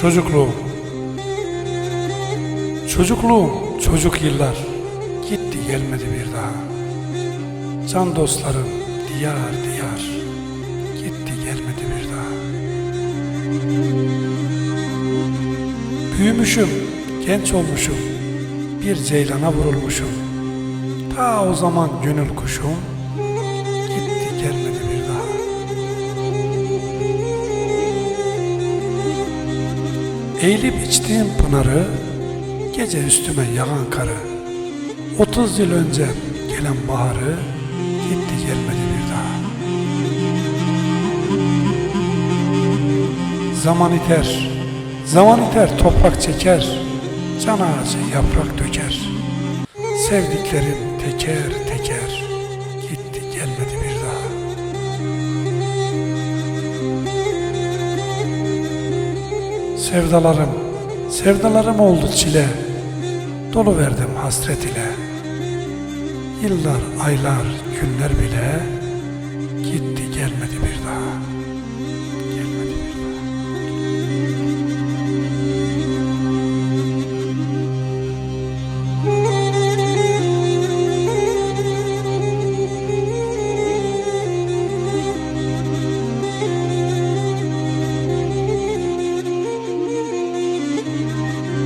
Çocukluğum. Çocukluğum, çocuk yıllar. Gitti gelmedi bir daha. Can dostlarım diyar diyar. Gitti gelmedi bir daha. Büyümüşüm, genç olmuşum. Bir ceylana vurulmuşum. Ta o zaman gönül kuşum. Eğilip içtiğim pınarı, gece üstüme yağan karı. Otuz yıl önce gelen baharı, gitti gelmedi bir daha. Zaman iter, zaman iter toprak çeker, can ağacı yaprak döker. Sevdiklerim teker teker, Sevdalarım, sevdalarım oldu çile. Dolu verdim hasret ile. Yıllar, aylar, günler bile gitti gelmedi